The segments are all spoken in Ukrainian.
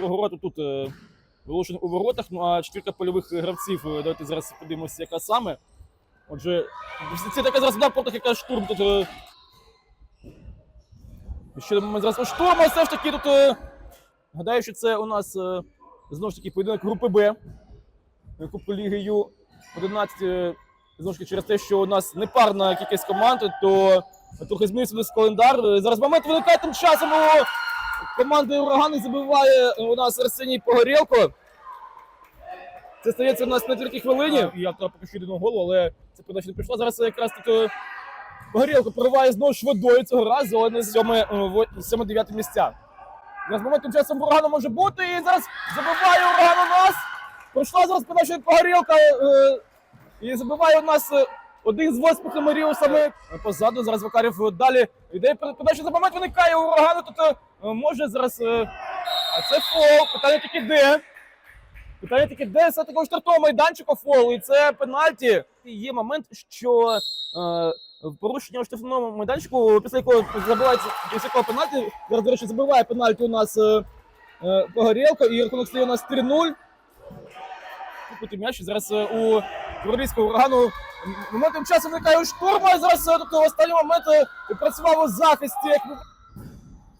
вороту тут е, Волошин у воротах, ну а четвірка польових гравців. е, Давайте зараз подивимося, яка саме. Отже, це така зараз удар проти яка штурм тут. е, Ще момент зараз у штурму, все ж таки тут. Гадаю, що це у нас знову ж таки поєдинок групи Б. Кубку Ліги Ю 11. е, Знову ж таки, через те, що у нас непарна кількість команд, то трохи змінився десь календар. Зараз момент виникає тим часом у команди Урагани забиває е, у нас Арсеній Погорєлко. Це стається у нас на третій хвилині. Я поки що єдиного голу, але це передача не прийшла. Зараз якраз е, Погорєлко прориває знову ж водою цього разу, але не е, во- сьоме-дев'яте місця. Зараз момент тим часом Урагана може бути, і зараз забиває Ураган у нас. Пройшла зараз подача від Погорєлка, е, і забиває у нас е, один з восьмих номерів саме позаду. Зараз Вакарів далі йде подача за момент виникає Урагану. Тут е, може зараз. е, А це фол. Питання тільки де. Питання тільки де це такого штрафного майданчика фол. І це пенальті. Є момент, що е, порушення у штрафному майданчику, після якого забивається після якого пенальті, зараз, до речі, забиває пенальті у нас е, е, Погорєлко, і рахунок стає у нас 3-0. Купити м'яч зараз е, у Королівського урагану. Моментом часу виникає у штурма, і зараз тобто, в останній момент працював у захисті. Як...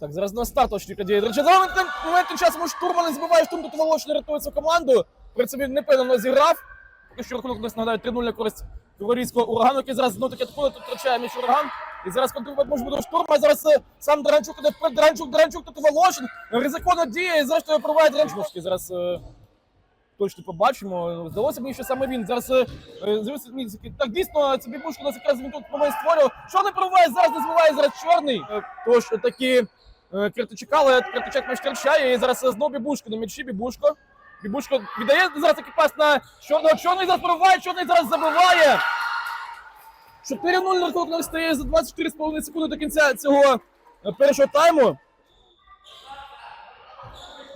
Так, зараз на старт очника діє. Речі, за моментом, моментом часом у штурма не збиває штурм, тут Волошин рятує цю команду. При цьому він непевно зіграв. Поки що рахунок нас нагадаю 3-0 на користь Криворізького урагану, який зараз знову таки атакує, тут втрачає м'яч ураган. І зараз контролювати може бути штурма. Зараз е, сам Дранчук іде вперед, Дранчук, Дранчук, тут Волошин. Ризиковано діє, і зрештою проває Дранчук. Зараз е, точно побачимо. Здалося мені, що саме він зараз е, мені так дійсно це бібушка нас якраз він тут момент створював. Чорний пробиває зараз, не збиває зараз чорний. Е, Тож такі е, Киртичака, але Киртичак м'яч втрачає. І зараз знову бібушка на м'ячі, бібушка. Бібушка віддає зараз такий пас на чорного. Чорний зараз пробиває, чорний зараз забиває. 4-0 рахунок стає за 24,5 секунди до кінця цього першого тайму.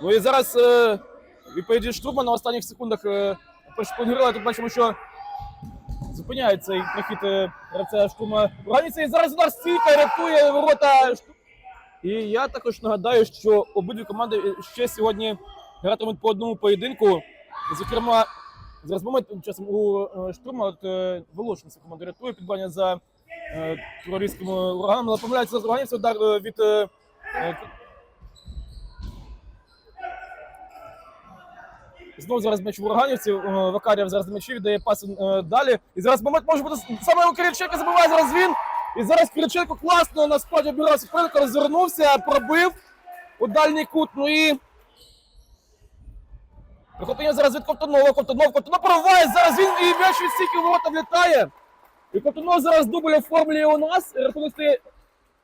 Ну і зараз відповіді штурма на останніх секундах е, перш. Тут бачимо, що зупиняє цей прохід е, гравця штурма Ураніця. І зараз удар стійка рятує ворота. І я також нагадаю, що обидві команди ще сьогодні гратимуть по одному поєдинку. Зокрема, зараз момент тим часом у е, штурма от, Волошин цю команду рятує підбання за прорізьким ураганом. Але помиляється ураганівця удар від е, е, Знову зараз м'яч ураганівців. Е, Вакарєв зараз м'ячі віддає пас е, далі. І зараз момент може бути саме у Кириченка забиває зараз він. І зараз Кириченко класно на складі обірався вперед, розвернувся, пробив у дальній кут. Ну і Прохоплення зараз від Ковтунова, Ковтунов, Ковтунов прориває, зараз він і м'яч від стійки в ворота влітає. І Ковтунов зараз дубль оформлює у нас. Рахунок стає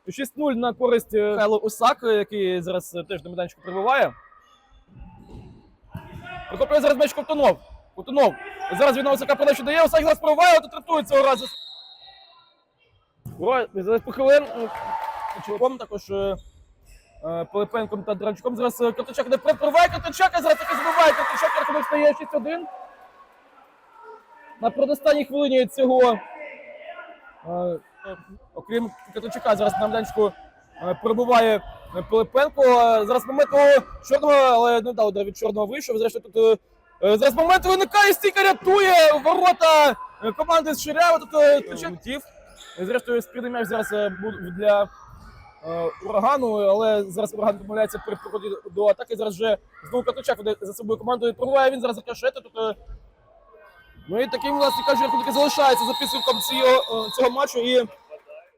6-0 на користь е, Михайло Усак, який зараз теж на майданчику прибуває. Прихоплює зараз м'яч Ковтунов. Ковтунов. Зараз він на Усака передачу дає, Усак зараз прориває, тут рятує цього разу. Ой, зараз похилин. Чоловіком також е, е, Пилипенком та Дранчуком. Зараз е, Карточак не прориває Карточак, а зараз таки збиває Карточак, рахунок стає 6-1. На предостанній хвилині цього, окрім Карточака, зараз на майданчику е, перебуває е, Пилипенко. Е, Зараз момент у чорного, але не дав удар від чорного вийшов. Зрештою тут зараз момент виникає, стійка рятує ворота команди з Ширява. Тут летів. Зрештою, спільний м'яч зараз для урагану, але зараз ураган помиляється при приході до атаки. Зараз вже знову Катучак веде за собою команду і пробуває він зараз рикошети. Тут, ну і таким, власне кажучи, рахунок залишається за підсумком цього, цього матчу. І